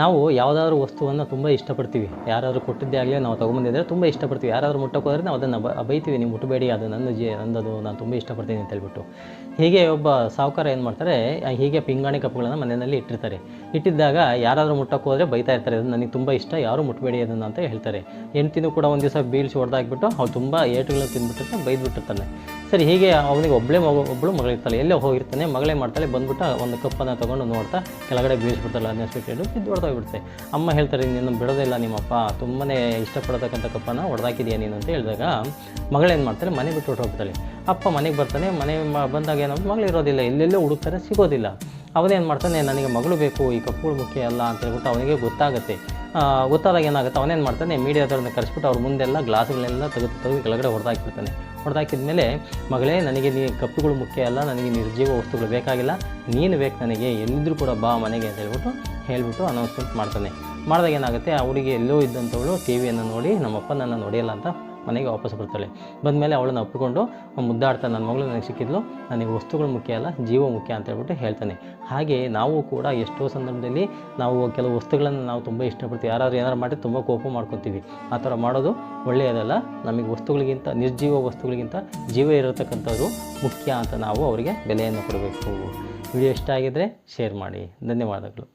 ನಾವು ಯಾವುದಾದ್ರೂ ವಸ್ತುವನ್ನು ತುಂಬ ಇಷ್ಟಪಡ್ತೀವಿ. ಯಾರಾದರೂ ಕೊಟ್ಟಿದ್ದೇ ಆಗಲಿ ನಾವು ತೊಗೊಂಬಂದಿದ್ದರೆ ತುಂಬ ಇಷ್ಟಪಡ್ತೀವಿ. ಯಾರಾದರೂ ಮುಟ್ಟಕ್ಕೋದ್ರೆ ನಾವು ಅದನ್ನು ಬೈತೀವಿ. ನೀವು ಮುಟ್ಟಬೇಡಿ ಅದು ನನ್ನ ಜೀ, ನಂದದು, ನಾನು ತುಂಬ ಇಷ್ಟಪಡ್ತೀನಿ ಅಂತ ಹೇಳ್ಬಿಟ್ಟು. ಹೀಗೆ ಒಬ್ಬ ಸಾಹುಕಾರ ಏನು ಮಾಡ್ತಾರೆ ಹೀಗೆ ಪಿಂಗಾಣಿ ಕಪ್ಪುಗಳನ್ನು ಮನೆಯಲ್ಲಿ ಇಟ್ಟಿರ್ತಾರೆ. ಇಟ್ಟಿದ್ದಾಗ ಯಾರಾದರೂ ಮುಟ್ಟಕ್ಕೋದ್ರೆ ಬೈತಾ ಇರ್ತಾರೆ. ಅದು ನನಗೆ ತುಂಬ ಇಷ್ಟ, ಯಾರು ಮುಟ್ಟಬೇಡಿ ಅದನ್ನು ಅಂತ ಹೇಳ್ತಾರೆ. ಹೆಂಡ್ತಿನೂ ಕೂಡ ಒಂದು ದಿವಸ ಬೀಳ್ಸಿ ಹೊಡೆದಾಕ್ಬಿಟ್ಟು ಅವ್ರು ತುಂಬ ಏಟುಗಳನ್ನ ತಿಂದ್ಬಿಟ್ಟಿರ್ತಾನೆ ಬೈದ್ಬಿಟ್ಟಿರ್ತಾನೆ. ಸರಿ, ಹೀಗೆ ಅವನಿಗೆ ಒಬ್ಬಳೇ ಮಗು ಒಬ್ಬಳು ಮಗಳಿರ್ತಾಳೆ. ಎಲ್ಲೇ ಹೋಗಿರ್ತಾನೆ, ಮಗಳೇ ಮಾಡ್ತಾಳೆ, ಬಂದ್ಬಿಟ್ಟು ಒಂದು ಕಪ್ಪನ್ನು ತೊಗೊಂಡು ನೋಡ್ತಾ ಕೆಳಗಡೆ ಬೀಳಿಸ್ಬಿಡ್ತಾಳೆ, ಅದನ್ನ ಹೇಳಿ ಇದು ಹೊಡೆದೋಗ್ಬಿಡುತ್ತೆ ಅಮ್ಮ ಹೇಳ್ತಾರೆ, ನೀನು ಬಿಡೋದಿಲ್ಲ ನಿಮ್ಮಪ್ಪ, ತುಂಬನೇ ಇಷ್ಟಪಡತಕ್ಕಂಥ ಕಪ್ಪನ್ನು ಹೊಡೆದಾಕಿದೆಯಾ ನೀನು? ಅಂತ ಹೇಳಿದಾಗ ಮಗಳೇನು ಮಾಡ್ತಾರೆ ಮನೆ ಬಿಟ್ಟು ಹೊರಟೋಗ್ತಾಳೆ ಅಪ್ಪ ಮನೆಗೆ ಬರ್ತಾನೆ, ಮನೆ ಬಂದಾಗ ಏನೋ ಮಗಳು ಇರೋದಿಲ್ಲ, ಎಲ್ಲೆಲ್ಲೋ ಹುಡುಕ್ತಾರೆ, ಸಿಗೋದಿಲ್ಲ. ಅವನೇನು ಮಾಡ್ತಾನೆ, ನನಗೆ ಮಗಳು ಬೇಕು, ಈ ಕಪ್ಪುಗಳು ಮುಖ್ಯ ಅಲ್ಲ, ಅಂತ ಹೇಳ್ಬಿಟ್ಟು ಅವನಿಗೆ ಗೊತ್ತಾಗುತ್ತೆ. ಗೊತ್ತಾದಾಗ ಏನಾಗುತ್ತೆ, ಅವನೇನು ಮಾಡ್ತಾನೆ ಮೀಡಿಯಾದವ್ರನ್ನ ಕರೆಸ್ಬಿಟ್ಟು ಅವ್ರ ಮುಂದೆಲ್ಲ ಗ್ಲಾಸ್ಗಳೆಲ್ಲ ತೆಗೆದು ತೆಗೆದು ಕೆಳಗಡೆ ಹೊಡೆದಾಕ್ಬಿಡ್ತಾನೆ ಹೊಡೆದಾಕಿದ್ಮೇಲೆ, ಮಗಳೇ, ನನಗೆ ನೀ ಕಪ್ಪುಗಳು ಮುಖ್ಯ ಅಲ್ಲ, ನನಗೆ ನಿರ್ಜೀವ ವಸ್ತುಗಳು ಬೇಕಾಗಿಲ್ಲ, ನೀನು ಬೇಕು ನನಗೆ ಎಲ್ಲಿದ್ದರೂ ಕೂಡ ಬಾ ಮನೆಗೆ ಅಂತ ಹೇಳ್ಬಿಟ್ಟು ಹೇಳ್ಬಿಟ್ಟು ಅನೌನ್ಸ್ಮೆಂಟ್ ಮಾಡ್ತಾನೆ. ಮಾಡಿದಾಗ ಏನಾಗುತ್ತೆ, ಆ ಹುಡುಗಿ ಎಲ್ಲೋ ಇದ್ದಂಥವಳು ಟಿ ವಿಯನ್ನು ನೋಡಿ ನಮ್ಮಪ್ಪ ನನ್ನ ನೋಡಿಯಲ್ಲ ಅಂತ ಮನೆಗೆ ವಾಪಸ್ ಬರ್ತಾಳೆ. ಬಂದಮೇಲೆ ಅವಳನ್ನು ಒಪ್ಪಿಕೊಂಡು ಮುದ್ದಾಡ್ತಾ ನನ್ನ ಮಗಳು ನನಗೆ ಸಿಕ್ಕಿದ್ಲು. ನನಗೆ ವಸ್ತುಗಳು ಮುಖ್ಯ ಅಲ್ಲ, ಜೀವ ಮುಖ್ಯ ಅಂತ ಹೇಳ್ಬಿಟ್ಟು ಹೇಳ್ತಾನೆ. ಹಾಗೆ ನಾವು ಕೂಡ ಎಷ್ಟೋ ಸಂದರ್ಭದಲ್ಲಿ ನಾವು ಕೆಲವು ವಸ್ತುಗಳನ್ನು ನಾವು ತುಂಬ ಇಷ್ಟಪಡ್ತೀವಿ. ಯಾರಾದರೂ ಏನಾರು ಮಾಡಿ ತುಂಬ ಕೋಪ ಮಾಡ್ಕೊತೀವಿ. ಆ ಥರ ಮಾಡೋದು ಒಳ್ಳೆಯದಲ್ಲ. ನಮಗೆ ವಸ್ತುಗಳಿಗಿಂತ, ನಿರ್ಜೀವ ವಸ್ತುಗಳಿಗಿಂತ ಜೀವ ಇರತಕ್ಕಂಥದ್ದು ಮುಖ್ಯ ಅಂತ ನಾವು ಅವರಿಗೆ ಬೆಲೆಯನ್ನು ಕೊಡಬೇಕು. ವಿಡಿಯೋ ಇಷ್ಟ ಆಗಿದ್ದರೆ ಶೇರ್ ಮಾಡಿ. ಧನ್ಯವಾದಗಳು.